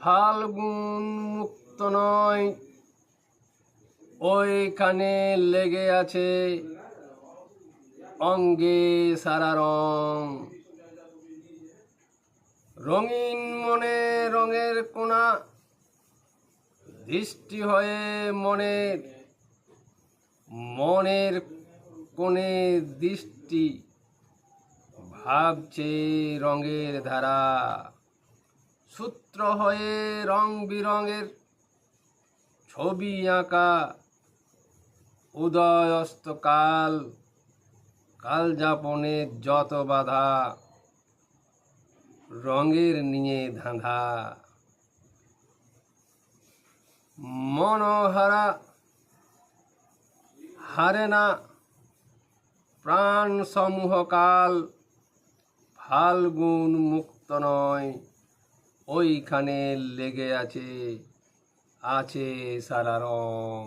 ফাল্গুন মুক্ত নয়। ওইখানে লেগে আছে অঙ্গে সারা রং। রঙিন মনে রঙের কোনা দৃষ্টি হয়ে মনের মনের কোণে দৃষ্টি, ভাবছে রঙের ধারা। সূত্র হয়ে রং বিরঙের ছবি আঁকা। উদয় অস্তকাল কাল যাপনের যত বাধা, রঙের নিয়ে ধাঁধা। মনোহারা হারে না প্রাণ সমূহ কাল, ফাল্গুন মুক্ত নয়। ওইখানে লেগে আছে আছে সারা রং।